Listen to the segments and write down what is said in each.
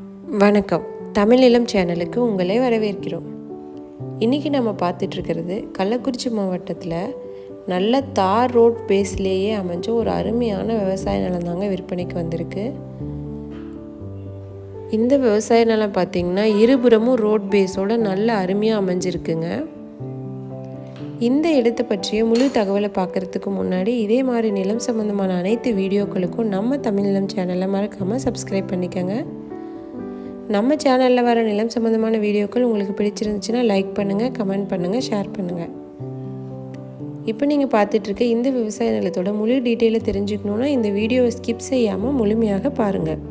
வணக்கம். தமிழ் இளம் சேனலுக்கு உங்களை வரவேற்கிறோம். இன்றைக்கி நம்ம பார்த்துட்ருக்கிறது கள்ளக்குறிச்சி மாவட்டத்தில் நல்ல தார் ரோட் பேஸ்லேயே அமைஞ்ச ஒரு அருமையான விவசாய நிலம் தாங்க விற்பனைக்கு வந்திருக்கு. இந்த விவசாய நிலம் பார்த்திங்கன்னா இருபுறமும் ரோட் பேஸோட நல்ல அருமையாக அமைஞ்சிருக்குங்க. இந்த இடத்தை பற்றிய முழு தகவலை பார்க்குறதுக்கு முன்னாடி இதே மாதிரி நிலம் சம்மந்தமான அனைத்து வீடியோக்களுக்கும் நம்ம தமிழ் நிலம் சேனலை மறக்காமல் சப்ஸ்கிரைப் பண்ணிக்கோங்க. நம்ம சேனலில் வர நிலம் சம்மந்தமான வீடியோக்கள் உங்களுக்கு பிடிச்சிருந்துச்சுன்னா லைக் பண்ணுங்கள் கமெண்ட் பண்ணுங்கள் ஷேர் பண்ணுங்கள் இப்போ நீங்கள் பார்த்துட்ருக்க இந்த விவசாய நிலத்தோட முழு டீட்டெயிலை தெரிஞ்சுக்கணுன்னா இந்த வீடியோவை ஸ்கிப் செய்யாமல் முழுமையாக பாருங்கள்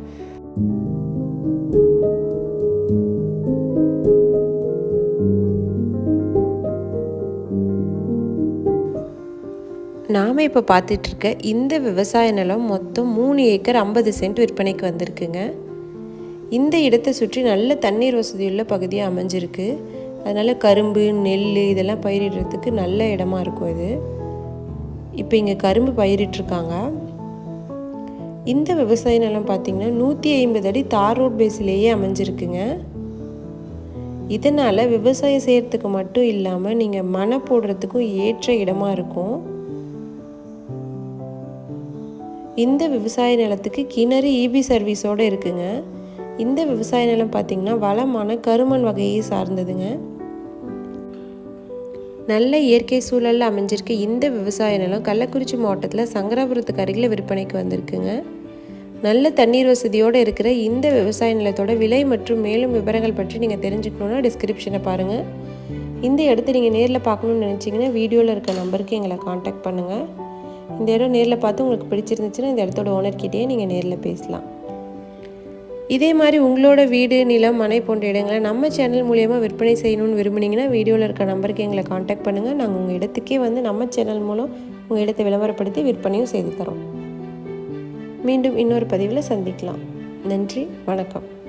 நாம் இப்போ பார்த்துட்ருக்க இந்த விவசாய நிலம் மொத்தம் மூணு ஏக்கர் ஐம்பது சென்ட் விற்பனைக்கு வந்திருக்குங்க. இந்த இடத்தை சுற்றி நல்ல தண்ணீர் வசதியுள்ள பகுதியாக அமைஞ்சிருக்கு. அதனால் கரும்பு நெல் இதெல்லாம் பயிரிடுறதுக்கு நல்ல இடமா இருக்கும் இது. இப்போ இங்கே கரும்பு பயிரிட்டிருக்காங்க. இந்த விவசாய நிலம் பார்த்திங்கன்னா நூற்றி ஐம்பது அடி தார் ரோட் பேஸ்லேயே அமைஞ்சிருக்குங்க. இதனால் விவசாயம் செய்கிறதுக்கு மட்டும் இல்லாமல் நீங்கள் மனை போடுறதுக்கும் ஏற்ற இடமா இருக்கும். இந்த விவசாய நிலத்துக்கு கிணறு இபி சர்வீஸோடு இருக்குங்க. இந்த விவசாய நிலம் பார்த்திங்கன்னா வளமான கருமண் வகையை சார்ந்ததுங்க. நல்ல இயற்கை சூழலில் அமைஞ்சிருக்க இந்த விவசாய நிலம் கள்ளக்குறிச்சி மாவட்டத்தில் சங்கராபுரத்துக்கு அருகில் விற்பனைக்கு வந்திருக்குங்க. நல்ல தண்ணீர் வசதியோடு இருக்கிற இந்த விவசாய நிலத்தோட விலை மற்றும் மேலும் விவரங்கள் பற்றி நீங்கள் தெரிஞ்சுக்கணுன்னா டிஸ்கிரிப்ஷனை பாருங்கள் இந்த இடத்த நீங்கள் நேரில் பார்க்கணுன்னு நினச்சிங்கன்னா வீடியோவில் இருக்க நம்பருக்கு எங்களை காண்டாக்ட் பண்ணுங்கள் இந்த இடம் நேரில் பார்த்து உங்களுக்கு பிடிச்சிருந்துச்சுன்னா இந்த இடத்தோட ஓனர்கிட்டேயே நீங்கள் நேரில் பேசலாம். இதே மாதிரி உங்களோட வீடு நிலம் மனை போன்ற இடங்களை நம்ம சேனல் மூலியமாக விற்பனை செய்யணும்னு விரும்புனீங்கன்னா வீடியோவில் இருக்க நம்பருக்கு எங்களை காண்டாக்ட் பண்ணுங்கள் நாங்கள் உங்கள் இடத்துக்கே வந்து நம்ம சேனல் மூலம் உங்கள் இடத்தை விளம்பரப்படுத்தி விற்பனையும் செய்து தரோம். மீண்டும் இன்னொரு பதிவில் சந்திக்கலாம். நன்றி வணக்கம்.